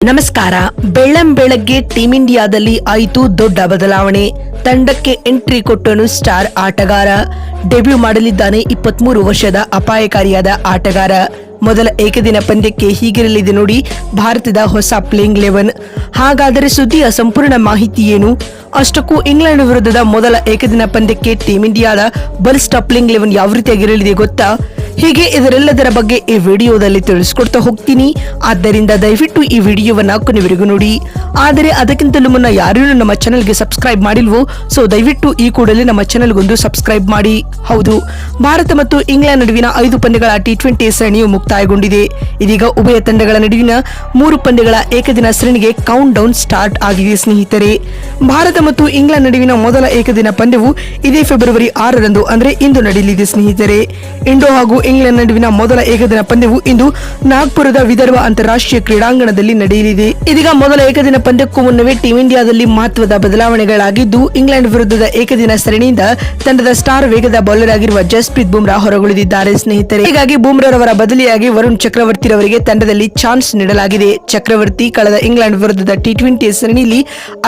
ನಮಸ್ಕಾರ. ಬೆಳ್ಳಂ ಬೆಳಗ್ಗೆ ಟೀಂ ಇಂಡಿಯಾದಲ್ಲಿ ಆಯಿತು ದೊಡ್ಡ ಬದಲಾವಣೆ. ತಂಡಕ್ಕೆ ಎಂಟ್ರಿ ಕೊಟ್ಟನು ಸ್ಟಾರ್ ಆಟಗಾರ. ಡೆಬ್ಯೂ ಮಾಡಲಿದ್ದಾನೆ ಇಪ್ಪತ್ಮೂರು ವರ್ಷದ ಅಪಾಯಕಾರಿಯಾದ ಆಟಗಾರ. ಮೊದಲ ಏಕದಿನ ಪಂದ್ಯಕ್ಕೆ ಹೀಗಿರಲಿದೆ ನೋಡಿ ಭಾರತದ ಹೊಸ ಪ್ಲೇಯಿಂಗ್ ಲೆವೆನ್ ಹಾಗಾದರೆ ಸುದ್ದಿಯ ಸಂಪೂರ್ಣ ಮಾಹಿತಿ ಏನು? ಅಷ್ಟಕ್ಕೂ ಇಂಗ್ಲೆಂಡ್ ವಿರುದ್ಧದ ಮೊದಲ ಏಕದಿನ ಪಂದ್ಯಕ್ಕೆ ಟೀಂ ಇಂಡಿಯಾದ ಬಲಿಷ್ಠ ಪ್ಲೇಯಿಂಗ್ ಲೆವೆನ್ ಯಾವ ರೀತಿಯಾಗಿರಲಿದೆ ಗೊತ್ತಾ? ಹೀಗೆ ಇದರೆಲ್ಲದರ ಬಗ್ಗೆ ಈ ವಿಡಿಯೋದಲ್ಲಿ ತಿಳಿಸ್ಕೊಡ್ತಾ ಹೋಗ್ತೀನಿ. ಆದ್ದರಿಂದ ದಯವಿಟ್ಟು ಈ ವಿಡಿಯೋವನ್ನು ಕೊನೆವರೆಗೂ ನೋಡಿ. ಆದರೆ ಅದಕ್ಕಿಂತಲೂ ಮುನ್ನ ಯಾರೂ ನಮ್ಮ ಚಾನೆಲ್ಗೆ ಸಬ್ಸ್ಕ್ರೈಬ್ ಮಾಡಿಲ್ವೋ, ಸೊ ದಯವಿಟ್ಟು ಈ ಕೂಡಲೇ ನಮ್ಮ ಚಾನೆಲ್ಗೊಂದು ಸಬ್ಸ್ಕ್ರೈಬ್ ಮಾಡಿ. ಹೌದು, ಭಾರತ ಮತ್ತು ಇಂಗ್ಲೆಂಡ್ ನಡುವಿನ ಐದು ಪಂದ್ಯಗಳ ಟಿ ಟ್ವೆಂಟಿ ಸರಣಿಯು ಮುಕ್ತಾಯಗೊಂಡಿದೆ. ಇದೀಗ ಉಭಯ ತಂಡಗಳ ನಡುವಿನ ಮೂರು ಪಂದ್ಯಗಳ ಏಕದಿನ ಸರಣಿಗೆ ಕೌಂಟ್ ಡೌನ್ ಸ್ಟಾರ್ಟ್ ಆಗಿದೆ, ಸ್ನೇಹಿತರೆ. ಭಾರತ ಮತ್ತು ಇಂಗ್ಲೆಂಡ್ ನಡುವಿನ ಮೊದಲ ಏಕದಿನ ಪಂದ್ಯವು ಇದೇ ಫೆಬ್ರವರಿ ಆರರಂದು, ಅಂದರೆ ಇಂದು ನಡೆಯಲಿದೆ, ಸ್ನೇಹಿತರೆ. ಇಂಡೋ ಹಾಗೂ ಇಂಗ್ಲೆಂಡ್ ನಡುವಿನ ಮೊದಲ ಏಕದಿನ ಪಂದ್ಯವು ಇಂದು ನಾಗ್ಪುರದ ವಿದರ್ಭ ಅಂತಾರಾಷ್ಟ್ರೀಯ ಕ್ರೀಡಾಂಗಣದಲ್ಲಿ ನಡೆಯಲಿದೆ. ಇದೀಗ ಮೊದಲ ಏಕದಿನ ಪಂದ್ಯಕ್ಕೂ ಮುನ್ನವೇ ಟೀಂ ಇಂಡಿಯಾದಲ್ಲಿ ಮಹತ್ವದ ಬದಲಾವಣೆಗಳಾಗಿದ್ದು, ಇಂಗ್ಲೆಂಡ್ ವಿರುದ್ಧದ ಏಕದಿನ ಸರಣಿಯಿಂದ ತಂಡದ ಸ್ಟಾರ್ ವೇಗದ ಬೌಲರ್ ಆಗಿರುವ ಜಸ್ಪ್ರೀತ್ ಬುಮ್ರಾ ಹೊರಗುಳಿದಿದ್ದಾರೆ. ಸ್ನೇಹಿತರೆ, ಹೀಗಾಗಿ ಬುಮ್ರಾರವರ ಬದಲಿಯಾಗಿ ವರುಣ್ ಚಕ್ರವರ್ತಿ ರವರಿಗೆ ತಂಡದಲ್ಲಿ ಚಾನ್ಸ್ ನೀಡಲಾಗಿದೆ. ಚಕ್ರವರ್ತಿ ಕಳೆದ ಇಂಗ್ಲೆಂಡ್ ವಿರುದ್ಧದ ಟಿ ಟ್ವೆಂಟಿ ಸರಣಿಯಲ್ಲಿ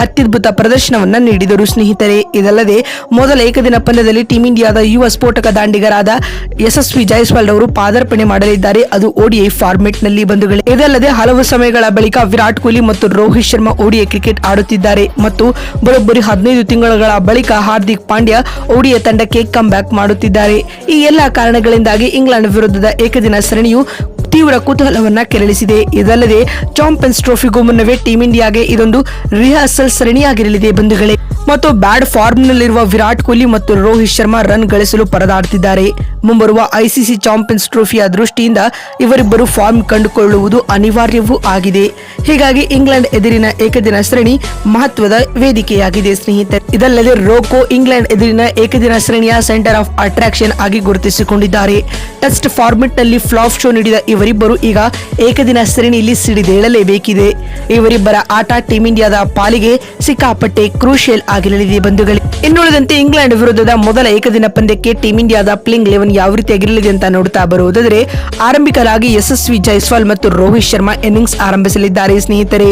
ಅತ್ಯದ್ಭುತ ಪ್ರದರ್ಶನವನ್ನ ನೀಡಿದರು. ಸ್ನೇಹಿತರೆ, ಇದಲ್ಲದೆ ಮೊದಲ ಏಕದಿನ ಪಂದ್ಯದಲ್ಲಿ ಟೀಂ ಇಂಡಿಯಾದ ಯುವ ಸ್ಫೋಟಕ ದಾಂಡಿಗರಾದ ಯಶಸ್ವಿ ಜೈಸ್ವಾಲ್ ಅವರು ಪಾದಾರ್ಪಣೆ ಮಾಡಲಿದ್ದಾರೆ. ಅದು ಓಡಿಐ ಫಾರ್ಮೆಟ್ನಲ್ಲಿ ಬಂಧುಗಳೇ. ಇದಲ್ಲದೆ ಹಲವು ಸಮಯಗಳ ಬಳಿಕ ವಿರಾಟ್ ಕೊಹ್ಲಿ ಮತ್ತು ರೋಹಿತ್ ಶರ್ಮಾ ಓಡಿಐ ಕ್ರಿಕೆಟ್ ಆಡುತ್ತಿದ್ದಾರೆ. ಮತ್ತು ಬರೋಬ್ಬರಿ ಹದಿನೈದು ತಿಂಗಳುಗಳ ಬಳಿಕ ಹಾರ್ದಿಕ್ ಪಾಂಡ್ಯ ಓಡಿಐ ತಂಡಕ್ಕೆ ಕಮ್ ಬ್ಯಾಕ್ ಮಾಡುತ್ತಿದ್ದಾರೆ. ಈ ಎಲ್ಲಾ ಕಾರಣಗಳಿಂದಾಗಿ ಇಂಗ್ಲೆಂಡ್ ವಿರುದ್ಧದ ಏಕದಿನ ಸರಣಿಯು ತೀವ್ರ ಕುತೂಹಲವನ್ನ ಕೆರಳಿಸಿದೆ. ಇದಲ್ಲದೆ ಚಾಂಪಿಯನ್ಸ್ ಟ್ರೋಫಿಗೂ ಮುನ್ನವೇ ಟೀಂ ಇಂಡಿಯಾಗೆ ಇದೊಂದು ರಿಹರ್ಸಲ್ ಸರಣಿಯಾಗಿರಲಿದೆ ಬಂಧುಗಳೇ. ಮತ್ತು ಬ್ಯಾಡ್ ಫಾರ್ಮ್ ನಲ್ಲಿರುವ ವಿರಾಟ್ ಕೊಹ್ಲಿ ಮತ್ತು ರೋಹಿತ್ ಶರ್ಮಾ ರನ್ ಗಳಿಸಲು ಪರದಾಡುತ್ತಿದ್ದಾರೆ ಮುಂಬರುವ ಐಸಿಸಿ ಚಾಂಪಿಯನ್ಸ್ ಟ್ರೋಫಿಯ ದೃಷ್ಟಿಯಿಂದ ಇವರಿಬ್ಬರು ಫಾರ್ಮ್ ಕಂಡುಕೊಳ್ಳುವುದು ಅನಿವಾರ್ಯವೂ ಆಗಿದೆ. ಹೀಗಾಗಿ ಇಂಗ್ಲೆಂಡ್ ಎದುರಿನ ಏಕದಿನ ಸರಣಿ ಮಹತ್ವದ ವೇದಿಕೆಯಾಗಿದೆ, ಸ್ನೇಹಿತರೆ. ಇದಲ್ಲದೆ ರೋಕೋ ಇಂಗ್ಲೆಂಡ್ ಎದುರಿನ ಏಕದಿನ ಸರಣಿಯ ಸೆಂಟರ್ ಆಫ್ ಅಟ್ರಾಕ್ಷನ್ ಆಗಿ ಗುರುತಿಸಿಕೊಂಡಿದ್ದಾರೆ. ಟೆಸ್ಟ್ ಫಾರ್ಮೆಟ್ನಲ್ಲಿ ಫ್ಲಾಪ್ ಶೋ ನೀಡಿದ ಇವರಿಬ್ಬರು ಈಗ ಏಕದಿನ ಸರಣಿಯಲ್ಲಿ ಸಿಡಿದೇಳಲೇಬೇಕಿದೆ. ಇವರಿಬ್ಬರ ಆಟ ಟೀಂ ಇಂಡಿಯಾದ ಪಾಲಿಗೆ ಸಿಕ್ಕಾಪಟ್ಟೆ ಕ್ರೂಷಿಯಲ್ ಆಗಿರಲಿದೆ ಬಂಧುಗಳೇ. ಇನ್ನುಳಿದಂತೆ ಇಂಗ್ಲೆಂಡ್ ವಿರುದ್ಧದ ಮೊದಲ ಏಕದಿನ ಪಂದ್ಯಕ್ಕೆ ಟೀಂ ಇಂಡಿಯಾದ ಪ್ಲಿಂಗ್ ಲೆವೆನ್ ಯಾವ ರೀತಿಯಾಗಿರಲಿದೆ ಅಂತ ನೋಡ್ತಾ ಬರುವುದಾದರೆ, ಆರಂಭಿಕರಾಗಿ ಯಶಸ್ವಿ ಜೈಸ್ವಾಲ್ ಮತ್ತು ರೋಹಿತ್ ಶರ್ಮಾ ಇನ್ನಿಂಗ್ಸ್ ಆರಂಭಿಸಲಿದ್ದಾರೆ ಸ್ನೇಹಿತರೆ.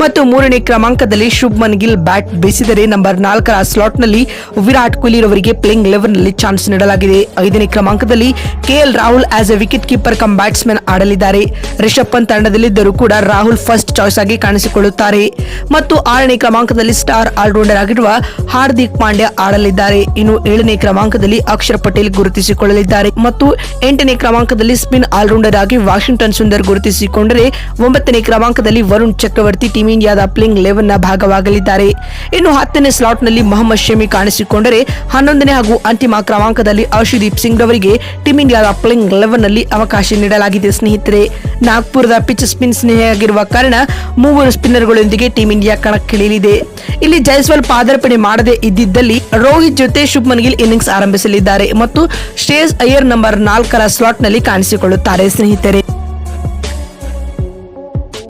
ಮತ್ತು ಮೂರನೇ ಕ್ರಮಾಂಕದಲ್ಲಿ ಶುಭ್ಮನ್ ಗಿಲ್ ಬ್ಯಾಟ್ ಬೀಸಿದರೆ ನಂಬರ್ ನಾಲ್ಕರ ಸ್ಲಾಟ್ನಲ್ಲಿ ವಿರಾಟ್ ಕೊಹ್ಲಿ ರವರಿಗೆ ಪ್ಲೇಯಿಂಗ್ ಲೆವೆನ್ನಲ್ಲಿ ಚಾನ್ಸ್ ನೀಡಲಾಗಿದೆ. ಐದನೇ ಕ್ರಮಾಂಕದಲ್ಲಿ KL Rahul as a wicket keeper cum batsman ಆಡಲಿದ್ದಾರೆ. ರಿಷಬ್ ಪಂತ್ ತಂಡದಲ್ಲಿದ್ದರೂ ಕೂಡ ರಾಹುಲ್ ಫಸ್ಟ್ ಚಾಯ್ಸ್ ಆಗಿ ಕಾಣಿಸಿಕೊಳ್ಳುತ್ತಾರೆ. ಮತ್ತು ಆರನೇ ಕ್ರಮಾಂಕದಲ್ಲಿ ಸ್ಟಾರ್ ಆಲ್ರೌಂಡರ್ ಆಗಿರುವ ಹಾರ್ದಿಕ್ ಪಾಂಡ್ಯ ಆಡಲಿದ್ದಾರೆ. ಇನ್ನು ಏಳನೇ ಕ್ರಮಾಂಕದಲ್ಲಿ ಅಕ್ಷರ್ ಪಟೇಲ್ ಗುರುತಿಸಿಕೊಳ್ಳಲಿದ್ದಾರೆ. ಮತ್ತು ಎಂಟನೇ ಕ್ರಮಾಂಕದಲ್ಲಿ ಸ್ಪಿನ್ ಆಲ್ರೌಂಡರ್ ಆಗಿ ವಾಷಿಂಗ್ಟನ್ ಸುಂದರ್ ಗುರುತಿಸಿಕೊಂಡರೆ, ಒಂಬತ್ತನೇ ಕ್ರಮಾಂಕದಲ್ಲಿ ವರುಣ್ ಚಕ್ರವರ್ತಿ ಟೀಂ ಇಂಡಿಯಾದ ಪ್ಲೇಯಿಂಗ್ ಲೆವೆನ್ನ ಭಾಗವಾಗಲಿದ್ದಾರೆ. ಇನ್ನು ಹತ್ತನೇ ಸ್ಲಾಟ್ನಲ್ಲಿ ಮೊಹಮ್ಮದ್ ಶಮಿ ಕಾಣಿಸಿಕೊಂಡರೆ, ಹನ್ನೊಂದನೇ ಹಾಗೂ ಅಂತಿಮ ಕ್ರಮಾಂಕದಲ್ಲಿ ಅರ್ಷದೀಪ್ ಸಿಂಗ್ ರವರಿಗೆ ಟೀಂ ಇಂಡಿಯಾದ ಪ್ಲೇಯಿಂಗ್ ಲೆವೆನ್ನಲ್ಲಿ ಅವಕಾಶ ನೀಡಲಾಗಿದೆ. ಸ್ನೇಹಿತರೆ ನಾಗ್ಪುರದ ಪಿಚ್ ಸ್ಪಿನ್ ಸ್ನೇಹಿಯಾಗಿರುವ ಕಾರಣ ಮೂವರು ಸ್ಪಿನ್ನರ್ಗಳೊಂದಿಗೆ ಟೀಂ ಇಂಡಿಯಾ ಕಣಕ್ಕಿಳಿಯಲಿದೆ. ಇಲ್ಲಿ ಜೈಸ್ವಾಲ್ ಪಾದಾರ್ಪಣೆ ಮಾಡದೇ ಇದ್ದಿದ್ದಲ್ಲಿ ರೋಹಿತ್ ಜೊತೆ ಶುಭ್ಮನ್ ಗಿಲ್ ಇನ್ನಿಂಗ್ಸ್ ಆರಂಭಿಸಲಿದ್ದಾರೆ ಮತ್ತು ಶ್ರೇಯಸ್ ಅಯ್ಯರ್ ನಂಬರ್ ನಾಲ್ಕರ ಸ್ಲಾಟ್ನಲ್ಲಿ ಕಾಣಿಸಿಕೊಳ್ಳುತ್ತಾರೆ. ಸ್ನೇಹಿತರೆ